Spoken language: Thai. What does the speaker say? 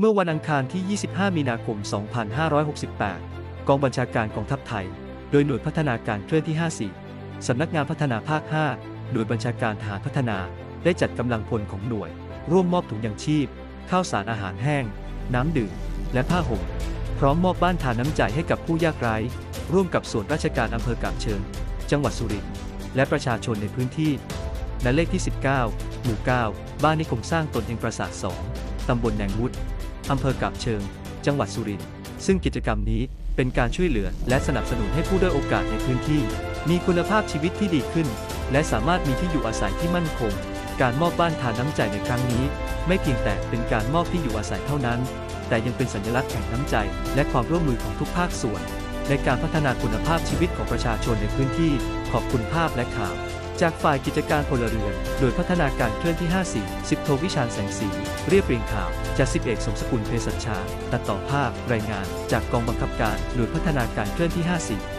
เมื่อวันอังคารที่ 25 มีนาคม 2568 กองบัญชาการกองทัพไทย โดยหน่วยพัฒนาการเคลื่อนที่ 54 สำนักงานพัฒนาภาค 5 หน่วยบัญชาการทหารพัฒนา ได้จัดกำลังพลของหน่วย ร่วมมอบถุงยังชีพ ข้าวสารอาหารแห้ง น้ำดื่ม และผ้าห่ม พร้อมมอบบ้านทานน้ำใจให้กับผู้ยากไร้ ร่วมกับส่วนราชการอำเภอกาบเชิง จังหวัดสุรินทร์ และประชาชนในพื้นที่และเลขที่ 19 หมู่ 9 บ้านนิคมสร้างตนเองปราสาท 2 ตำบลแหนงวุฒ อำเภอกาบเชิง จังหวัดสุรินทร์ซึ่งกิจกรรมนี้เป็นการช่วยเหลือและสนับสนุนให้ผู้ด้อยโอกาสในพื้นที่ มีคุณภาพชีวิตที่ดีขึ้น และสามารถมีที่อยู่อาศัยที่มั่นคง การมอบบ้านทานน้ำใจในครั้งนี้ ไม่เพียงแต่เป็นการมอบที่อยู่อาศัยเท่านั้น แต่ยังเป็นสัญลักษณ์แห่งน้ำใจ และความร่วมมือของทุกภาคส่วน ในการพัฒนาคุณภาพชีวิตของประชาชนในพื้นที่ ขอบคุณภาพและข่าว จากฝ่ายกิจการพลเรือน โดยพัฒนาการเคลื่อนที่ 54 10โทวิชาญแสงสี เรียบเรียงข่าว จากสิบเอกสมสกุลเพศชชา ตัดต่อภาพ รายงาน จากกองบังคับการ หน่วยพัฒนาการเคลื่อนที่ 54